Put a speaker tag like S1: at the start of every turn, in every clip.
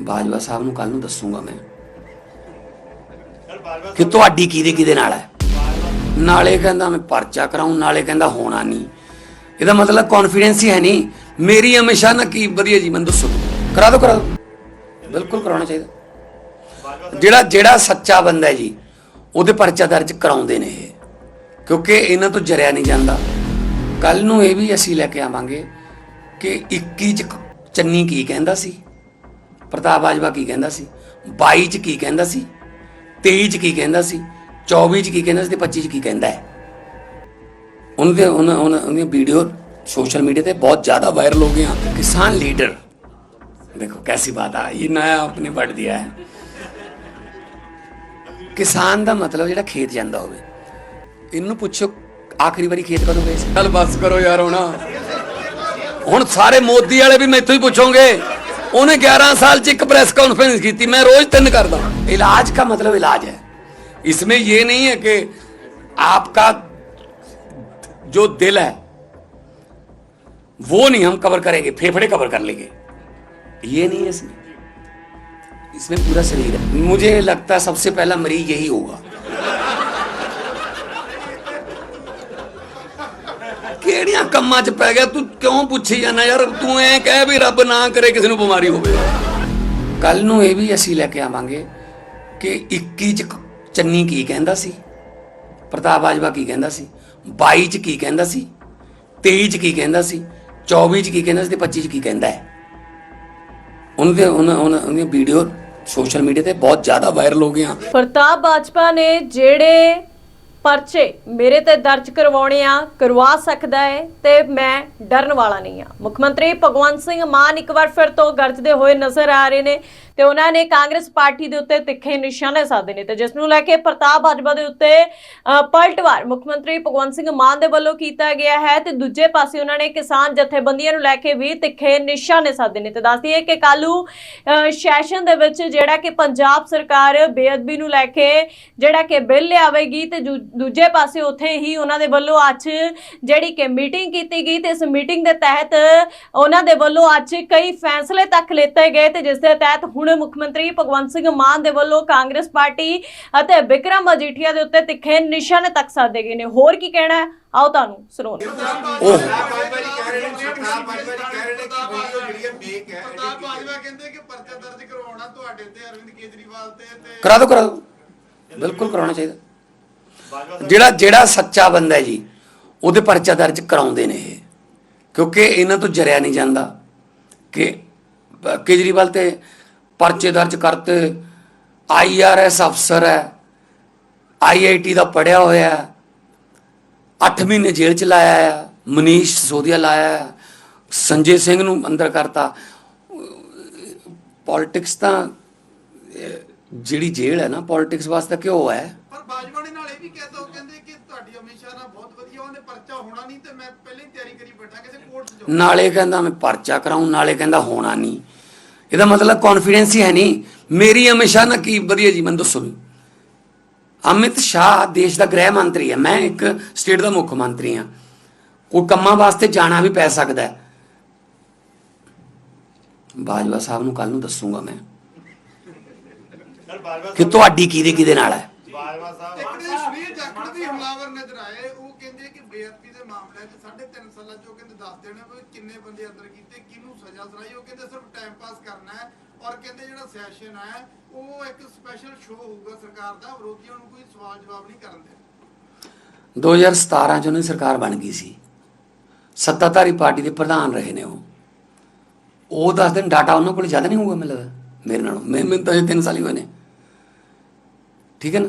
S1: ਬਾਜਵਾ ਸਾਹਿਬ ਨੂੰ ਕੱਲ ਨੂੰ ਦੱਸੂਗਾ ਮੈਂ। ਕਿ ਤੁਹਾਡੀ ਕਿਹਦੇ ਕਿਹਦੇ ਨਾਲ ਹੈ? ਨਾਲੇ ਕਹਿੰਦਾ ਮੈਂ ਪਰਚਾ ਕਰਾਉਂ ਨਾਲੇ ਕਹਿੰਦਾ ਹੋਣਾ ਨਹੀਂ। ਇਹਦਾ ਮਤਲਬ ਕੌਨਫੀਡੈਂਸ ਹੀ ਹੈ ਨਹੀਂ। ਮੇਰੀ ਹਮੇਸ਼ਾ ਨਾ ਕੀ ਵਧੀਆ ਜੀ, ਮੈਨੂੰ ਦੱਸੋ। ਕਰਾ ਦਿਓ ਕਰਾ ਦਿਓ। ਬਿਲਕੁਲ ਕਰਾਉਣਾ ਚਾਹੀਦਾ। ਜਿਹੜਾ ਜਿਹੜਾ ਸੱਚਾ ਬੰਦਾ ਹੈ ਜੀ, ਉਹਦੇ ਪਰਚਾ ਦਰਜ ਕਰਾਉਂਦੇ ਨੇ ਇਹ। ਕਿਉਂਕਿ ਇਹਨਾਂ ਤੋਂ ਜਰਿਆ ਨਹੀਂ ਜਾਂਦਾ। ਕੱਲ ਨੂੰ ਇਹ ਵੀ ਅਸੀਂ ਲੈ ਕੇ ਆਵਾਂਗੇ ਕਿ 21 ਚ ਚੰਨੀ ਕੀ ਕਹਿੰਦਾ ਸੀ? ਪ੍ਰਤਾਪ ਬਾਜਵਾ ਕੀ ਕਹਿੰਦਾ ਸੀ 22 ਚ ਕੀ ਕਹਿੰਦਾ ਸੀ 23 ਚ ਕੀ ਕਹਿੰਦਾ ਸੀ 24 ਚ ਕੀ ਕਹਿੰਦਾ ਸੀ ਤੇ 25 ਚ ਕੀ ਕਹਿੰਦਾ ਹੈ ਉਹਨਾਂ ਦੇ ਉਹਨਾਂ ਉਹਨਾਂ ਉਹਦੀਆਂ ਵੀਡੀਓ सोशल मीडिया पे बहुत ज्यादा वायरल हो गया किसान लीडर देखो कैसी बात आ ये नया आपने पढ़ दिया है ਕਿਸਾਨ ਦਾ ਮਤਲਬ ਜਿਹੜਾ ਖੇਤ ਜਾਂਦਾ ਹੋਵੇ ਇਹਨੂੰ ਪੁੱਛੋ ਆਖਰੀ ਵਾਰੀ ਖੇਤ ਕਦੋਂ ਗਏ ਸੀ ਚੱਲ ਬਸ ਕਰੋ ਯਾਰ ਹੁਣ ਹੁਣ ਸਾਰੇ ਮੋਦੀ ਵਾਲੇ ਵੀ ਮੈਥੋਂ ਹੀ ਪੁੱਛੋਗੇ ਉਹਨੇ 11 साल ਚ ਇੱਕ प्रेस कॉन्फ्रेंस ਕੀਤੀ मैं रोज ਤਿੰਨ करता इलाज का मतलब इलाज है इसमें ये नहीं है कि आपका जो दिल है वो नहीं हम कवर करेंगे फेफड़े कवर कर लेंगे ये नहीं है इसमें इसमें पूरा शरीर है मुझे लगता है सबसे पहला मरीज यही होगा ਕਿਹੜੀਆਂ ਕੰਮਾਂ 'ਚ ਪੈ ਗਿਆ? ਤੂੰ ਕਿਉਂ ਪੁੱਛੀ ਜਾਂਦਾ ਯਾਰ? ਤੂੰ ਐ ਕਹਿ ਵੀ ਰੱਬ ਨਾ ਕਰੇ ਕਿਸੇ ਨੂੰ ਬਿਮਾਰੀ ਹੋਵੇ। ਕੱਲ ਨੂੰ ਇਹ ਵੀ ਅਸੀਂ ਲੈ ਕੇ ਆਵਾਂਗੇ ਕਿ 21 ਚ ਚੰਨੀ ਕੀ ਕਹਿੰਦਾ ਸੀ? ਪ੍ਰਤਾਪ ਬਾਜਵਾ ਕੀ ਕਹਿੰਦਾ ਸੀ? 22 ਚ ਕੀ ਕਹਿੰਦਾ ਸੀ? 23 ਚ ਕੀ ਕਹਿੰਦਾ ਸੀ? 24 ਚ ਕੀ ਕਹਿੰਦਾ ਸੀ ਤੇ 25 ਚ ਕੀ ਕਹਿੰਦਾ ਹੈ? ਉਹਨਾਂ ਦੇ ਉਹਨਾਂ ਉਹਨਾਂ ਵੀਡੀਓ ਸੋਸ਼ਲ ਮੀਡੀਆ ਤੇ ਬਹੁਤ ਜ਼ਿਆਦਾ ਵਾਇਰਲ ਹੋ ਗਈਆਂ।
S2: ਪ੍ਰਤਾਪ ਬਾਜਵਾ ਨੇ ਜਿਹੜੇ ਪਰਚੇ ਮੇਰੇ ਤੇ ਦਰਜ ਕਰਵਾਉਣੇ ਆ, ਕਰਵਾ ਸਕਦਾ ਹੈ ਤੇ ਮੈਂ ਡਰਨ ਵਾਲਾ ਨਹੀਂ ਆ। ਮੁੱਖ ਮੰਤਰੀ ਭਗਵੰਤ ਸਿੰਘ ਮਾਨ ਇੱਕ ਵਾਰ ਫਿਰ ਤੋਂ ਗਰਜਦੇ ਹੋਏ ਨਜ਼ਰ ਆ ਰਹੇ ਨੇ। ਤੇ ਉਹਨਾਂ ਨੇ ਕਾਂਗਰਸ ਪਾਰਟੀ ਦੇ ਉੱਤੇ ਤਿੱਖੇ ਨਿਸ਼ਾਨੇ ਸਾਧੇ ਨੇ ਤੇ ਜਿਸ ਨੂੰ ਲੈ ਕੇ ਪ੍ਰਤਾਪ ਬਾਜਵਾ ਦੇ ਉੱਤੇ ਪਲਟਵਾਰ ਮੁੱਖ ਮੰਤਰੀ ਭਗਵੰਤ ਸਿੰਘ ਮਾਨ ਦੇ ਵੱਲੋਂ ਕੀਤਾ ਗਿਆ ਹੈ ਤੇ ਦੂਜੇ ਪਾਸੇ ਉਹਨਾਂ ਨੇ ਕਿਸਾਨ ਜਥੇਬੰਦੀਆਂ ਨੂੰ ਲੈ ਕੇ ਵੀ ਤਿੱਖੇ ਨਿਸ਼ਾਨੇ ਸਾਧੇ ਨੇ ਤੇ ਦੱਸਦੀ ਹੈ ਕਿ ਕਾਲੂ ਸੈਸ਼ਨ ਦੇ ਵਿੱਚ ਜਿਹੜਾ ਕਿ ਪੰਜਾਬ ਸਰਕਾਰ ਬੇਅਦਬੀ ਨੂੰ ਲੈ ਕੇ ਜਿਹੜਾ ਕਿ ਬਿੱਲ ਲਿਆਵੇਗੀ ਤੇ ਦੂਜੇ ਪਾਸੇ ਉੱਥੇ ਹੀ ਉਹਨਾਂ ਦੇ ਵੱਲੋਂ ਅੱਜ ਜਿਹੜੀ ਕਿ ਮੀਟਿੰਗ ਕੀਤੀ ਗਈ ਤੇ ਇਸ ਮੀਟਿੰਗ ਦੇ ਤਹਿਤ ਉਹਨਾਂ ਦੇ ਵੱਲੋਂ ਅੱਜ ਕਈ ਫੈਸਲੇ ਤੱਕ ਲਿੱਤੇ ਗਏ ਤੇ ਜਿਸ ਦੇ ਤਹਿਤ ਹੁਣ ਮੁੱਖ ਮੰਤਰੀ ਭਗਵੰਤ ਸਿੰਘ ਮਾਨ ਦੇ ਵੱਲੋਂ ਕਾਂਗਰਸ ਪਾਰਟੀ ਅਤੇ ਬਿਕਰਮ ਮਜੀਠੀਆ ਦੇ ਉੱਤੇ ਤਿੱਖੇ ਨਿਸ਼ਾਨੇ ਤੱਕ ਸਾਧੇ ਗਏ ਨੇ। ਹੋਰ ਕੀ ਕਹਿਣਾ ਹੈ? ਆਓ ਤੁਹਾਨੂੰ ਸੁਣਾਉਂਦੇ
S1: ਕਰਾ ਦਿਓ ਕਰਾ ਦਿਓ। ਬਿਲਕੁਲ ਕਰਾਉਣਾ ਚਾਹੀਦਾ। ਜਿਹੜਾ ਜਿਹੜਾ ਸੱਚਾ ਬੰਦਾ ਹੈ ਜੀ, ਉਹਦੇ ਪਰਚਾ ਦਰਜ ਕਰਾਉਂਦੇ ਨੇ ਇਹ। ਕਿਉਂਕਿ ਇਹਨਾਂ ਤੋਂ ਜਰਿਆ ਨਹੀਂ ਜਾਂਦਾ ਕਿ ਕੇਜਰੀਵਾਲ ਤੇ ਪਰਚੇ ਦਰਜ ਕਰਤੇ। ਆਈਆਰਐਸ ਅਫਸਰ ਹੈ। ਆਈਆਈਟੀ ਦਾ ਪੜਿਆ ਹੋਇਆ ਹੈ। 8 ਮਹੀਨੇ ਜੇਲ੍ਹ ਚ ਲਾਇਆ ਹੈ। ਮਨੀਸ਼ ਸੋਧਿਆ ਲਾਇਆ ਹੈ। ਸੰਜੇ ਸਿੰਘ ਨੂੰ ਅੰਦਰ ਕਰਤਾ। ਪੋਲਿਟਿਕਸ ਤਾਂ ਜਿਹੜੀ ਜੇਲ੍ਹ ਹੈ ਨਾ ਪੋਲਿਟਿਕਸ ਵਾਸਤੇ ਕਿਉਂ ਹੈ।
S3: ਪਰ ਬਾਜਵਾ ਨੇ ਨਾਲ ਇਹ ਵੀ ਕਹਿਤਾ ਉਹ ਕਹਿੰਦੇ ਕਿ ਤੁਹਾਡੀ ਹਮੇਸ਼ਾ ਨਾਲ ਬਹੁਤ ਵਧੀਆ ਉਹਨੇ ਪਰਚਾ ਹੋਣਾ ਨਹੀਂ ਤੇ ਮੈਂ ਪਹਿਲਾਂ ਹੀ ਤਿਆਰੀ ਕਰੀ ਬੈਠਾ ਕਿਸੇ ਕੋਰਟ 'ਚ
S1: ਨਾਲੇ ਕਹਿੰਦਾ ਮੈਂ ਪਰਚਾ ਕਰਾਉਂ ਨਾਲੇ ਕਹਿੰਦਾ ਹੋਣਾ ਨਹੀਂ। ਇਹਦਾ ਮਤਲਬ ਕੌਨਫੀਡੈਂਸ ਹੀ ਹੈ ਨਹੀਂ। ਮੇਰੀ ਹਮੇਸ਼ਾ ਨਾ ਕੀ ਵਧੀਆ ਜੀ ਮੈਨੂੰ ਦੱਸੋ ਵੀ। ਅਮਿਤ ਸ਼ਾਹ ਦੇਸ਼ ਦਾ ਗ੍ਰਹਿ ਮੰਤਰੀ ਹੈ। ਮੈਂ ਇੱਕ ਸਟੇਟ ਦਾ ਮੁੱਖ ਮੰਤਰੀ ਹਾਂ। ਕੋਈ ਕੰਮਾਂ ਵਾਸਤੇ ਜਾਣਾ ਵੀ ਪੈ ਸਕਦਾ ਹੈ। ਬਾਜਵਾ ਸਾਹਿਬ ਨੂੰ ਕੱਲ ਨੂੰ ਦੱਸੂਗਾ ਮੈਂ। ਕਿ ਤੁਹਾਡੀ ਕਿਹਦੇ ਕਿਹਦੇ ਨਾਲ ਹੈ?
S3: ਦੇ ਸ਼ਵੀਰ ਜਾਖੜ ਵੀ ਹਮਲਾਵਰ ਨਜ਼ਰ ਆਏ ਉਹ ਕਹਿੰਦੇ ਕਿ ਬੇਅਦਬੀ ਦੇ ਮਾਮਲੇ 'ਚ 3.5 ਸਾਲਾਂ 'ਚ ਉਹ ਕਹਿੰਦੇ ਦੱਸ ਦੇਣਾ ਵੀ ਕਿੰਨੇ ਬੰਦੇ ਅੰਦਰ ਕੀਤੇ ਕਿਹਨੂੰ ਸਜ਼ਾ ਸੁਣਾਈ ਉਹ ਕਹਿੰਦੇ ਸਿਰਫ ਟਾਈਮ ਪਾਸ ਕਰਨਾ ਹੈ ਔਰ ਕਹਿੰਦੇ ਜਿਹੜਾ ਸੈਸ਼ਨ ਹੈ ਉਹ ਇੱਕ ਸਪੈਸ਼ਲ ਸ਼ੋਅ ਹੋਊਗਾ ਸਰਕਾਰ ਦਾ ਵਿਰੋਧੀਆਂ ਨੂੰ ਕੋਈ ਸਵਾਲ ਜਵਾਬ ਨਹੀਂ ਕਰਨ ਦੇ
S1: 2017 ਚ ਉਹਨਾਂ ਦੀ ਸਰਕਾਰ ਬਣ ਗਈ ਸੀ। ਸੱਤਾਧਾਰੀ ਪਾਰਟੀ ਦੇ ਪ੍ਰਧਾਨ ਰਹੇ ਨੇ ਉਹ। ਉਹ ਦੱਸ ਦਿਨ ਡਾਟਾ ਉਹਨਾਂ ਕੋਲ ਜ਼ਿਆਦਾ ਨਹੀਂ ਹੋਊਗਾ ਮੈਨੂੰ ਲੱਗਦਾ ਮੇਰੇ ਨਾਲੋਂ। ਮੈਂ ਮੈਨੂੰ ਤਾਂ ਇਹ 3 ਸਾਲ ਹੀ ਹੋਏ ਨੇ। ਠੀਕ ਹੈ ਨਾ?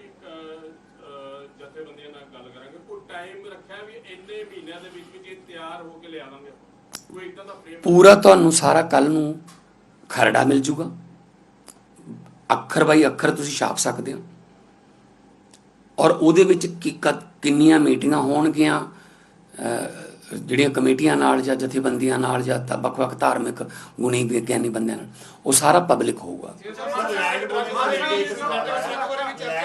S4: ਜਥੇਬੰਦੀਆਂ ਨਾਲ ਗੱਲ ਕਰਾਂਗੇ। ਕੋਈ ਟਾਈਮ ਰੱਖਿਆ ਵੀ ਇੰਨੇ ਮਹੀਨਿਆਂ ਦੇ ਵਿੱਚ ਵਿੱਚ ਇਹ ਤਿਆਰ ਹੋ ਕੇ ਲਿਆਵਾਂਗੇ ਕੋਈ ਇਦਾਂ ਦਾ ਫਰੇਮ
S1: ਪੂਰਾ ਤੁਹਾਨੂੰ ਸਾਰਾ ਕੱਲ ਨੂੰ ਖਰੜਾ ਮਿਲ ਜੂਗਾ। ਅੱਖਰ ਬਾਈ ਅੱਖਰ ਤੁਸੀਂ ਛਾਪ ਸਕਦੇ ਹੋ। ਔਰ ਉਹਦੇ ਵਿੱਚ ਕਿੰਨੀਆਂ ਮੀਟਿੰਗਾਂ ਹੋਣਗੀਆਂ ਜਿਹੜੀਆਂ ਕਮੇਟੀਆਂ ਨਾਲ ਜਾਂ ਜਥੇਬੰਦੀਆਂ ਨਾਲ ਜਾਂ ਤਾਂ ਵੱਖ-ਵੱਖ ਧਾਰਮਿਕ ਗੁਣੀ ਵਿਗਿਆਨੀ ਬੰਦਿਆਂ ਨਾਲ ਉਹ ਸਾਰਾ ਪਬਲਿਕ ਹੋਊਗਾ।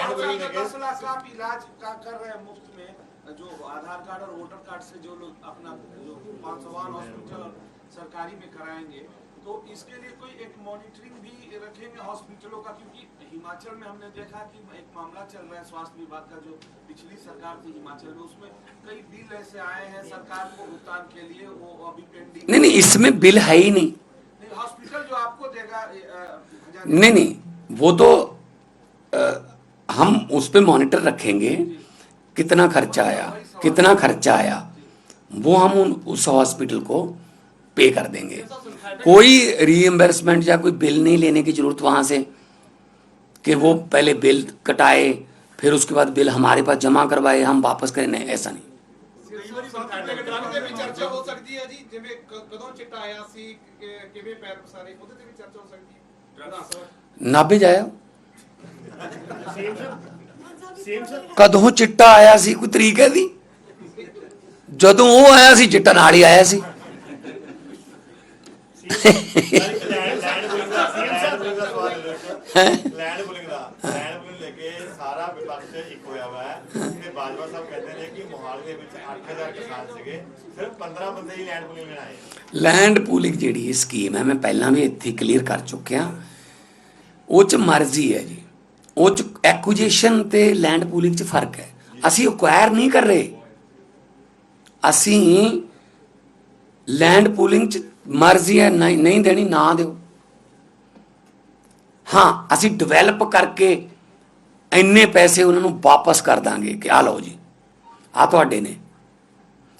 S5: दस लाख का इलाज का कर रहे हैं मुफ़्त में जो आधार कार्ड और वोटर कार्ड से जो लोग अपना जो हॉस्पिटल और सरकारी में कराएँगे तो इसके लिए कोई एक मॉनिटरिंग भी रखेंगे हॉस्पिटलों का क्योंकि हिमाचल में हमने देखा कि एक मामला चल रहा है स्वास्थ्य विभाग का जो पिछली सरकार थी हिमाचल में उसमें कई बिल ऐसे आए हैं सरकार को भुगतान के लिए वो अभी पेंडिंग
S1: नहीं नहीं इसमें बिल है ही नहीं।
S5: हॉस्पिटल जो आपको देगा
S1: नहीं नहीं वो तो हम उस पे मॉनिटर रखेंगे कितना खर्चा आया कितना खर्चा आया वो हम उन उस हॉस्पिटल को पे कर देंगे कोई रीएम्बर्समेंट या कोई बिल नहीं लेने की जरूरत वहां से कि वो पहले बिल कटाए फिर उसके बाद बिल हमारे पास जमा करवाए हम वापस करें नहीं ऐसा नहीं
S3: ਉਹਦੇ ਵੀ ਚਰਚਾ ਹੋ ਸਕਦੀ ਹੈ ਜੀ ਜਿਵੇਂ ਕ- ਕਦੋਂ ਚਿੱਟਾ ਆਇਆ ਸੀ ਕਿ- ਕਿਵੇਂ ਪੈਰ ਪਸਾਰੇ ਉਹਦੇ ਤੇ ਵੀ ਚਰਚਾ ਹੋ ਸਕਦੀ ਹੈ
S1: ਨਾਭੇ ਜਾਇਆ ਕਦੋਂ ਚਿੱਟਾ ਆਇਆ ਸੀ? ਕੋਈ ਤਰੀਕ ਹੈ ਦੀ ਜਦੋਂ ਉਹ ਆਇਆ ਸੀ ਚਿੱਟਾ ਨਾਲ ਹੀ ਆਇਆ ਸੀ।
S6: ਲੈਂਡ ਪੁਲਿੰਗ ਦਾ ਲੈਂਡ ਪੁਲਿੰਗ ਲੈ ਕੇ ਸਾਰਾ ਵਿਪਕਸ਼ ਇੱਕ ਹੋਇਆ ਵਾ। ਹੈ ਤੇ ਬਾਜਵਾ ਸਾਹਿਬ ਕਹਿੰਦੇ ਨੇ ਕਿ ਮੋਹਾਲੀ ਦੇ ਵਿੱਚ 8000 ਕਿਸਾਨ ਸੀਗੇ। ਸਿਰਫ 15 ਬੰਦੇ ਹੀ ਲੈਂਡ ਪੁਲਿੰਗ ਲੈਣ ਆਏ।
S1: ਲੈਂਡ ਪੂਲਿੰਗ ਜਿਹੜੀ ਸਕੀਮ ਹੈ ਮੈਂ ਪਹਿਲਾਂ ਵੀ ਇੱਥੇ ਕਲੀਅਰ ਕਰ ਚੁੱਕਿਆ। ਉਹ ਚ ਮਰਜ਼ੀ ਹੈ ਜੀ। ਉਹ ਚ ਐਕੁਜੀਸ਼ਨ ਤੇ ਲੈਂਡ ਪੂਲਿੰਗ ਚ ਫ਼ਰਕ ਹੈ। ਅਸੀਂ ਅਕਵਾਇਰ ਨਹੀਂ ਕਰ ਰਹੇ। ਅਸੀਂ ਲੈਂਡ ਪੂਲਿੰਗ ਚ ਮਰਜ਼ੀ ਹੈ ਨਹੀਂ ਨਹੀਂ ਦੇਣੀ ਨਾ ਦਿਓ। ਹਾਂ ਅਸੀਂ ਡਿਵੈਲਪ ਕਰਕੇ ਇੰਨੇ ਪੈਸੇ ਉਹਨਾਂ ਨੂੰ ਵਾਪਸ ਕਰ ਦਾਂਗੇ ਕਿ ਆ ਲਓ ਜੀ ਆ ਤੁਹਾਡੇ ਨੇ।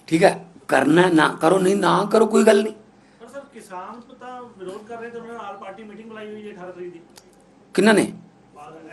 S1: ਠੀਕ ਹੈ ਕਰਨਾ ਨਾ ਕਰੋ ਨਹੀਂ ਨਾ ਕਰੋ ਕੋਈ ਗੱਲ ਨਹੀਂ।
S7: ਪਰ ਸਰ ਕਿਸਾਨ ਤਾਂ ਵਿਰੋਧ ਕਰ ਰਹੇ ਤੇ ਉਹਨਾਂ ਨੇ ਆਲ ਪਾਰਟੀ ਮੀਟਿੰਗ ਬੁਲਾਈ ਹੋਈ ਹੈ 18 ਤਰੀਕ ਦੀ।
S1: ਕਿੰਨਾ ਨੇ?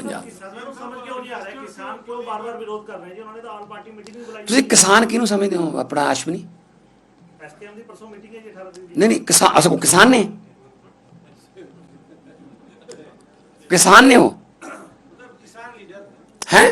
S1: ਪੰਜਾਬ। ਤੁਸੀਂ ਕਿਸਾਨ ਕਿਹਨੂੰ ਸਮਝਦੇ ਹੋ? ਆਪਣਾ
S7: ਆਸ਼ਮਨੀ
S1: ਨਹੀਂ ਨਹੀਂ ਕਿਸਾਨ ਅਸੋ ਕਿਸਾਨ ਨੇ? ਕਿਸਾਨ ਨੇ
S5: ਹੋ
S1: ਹੈ?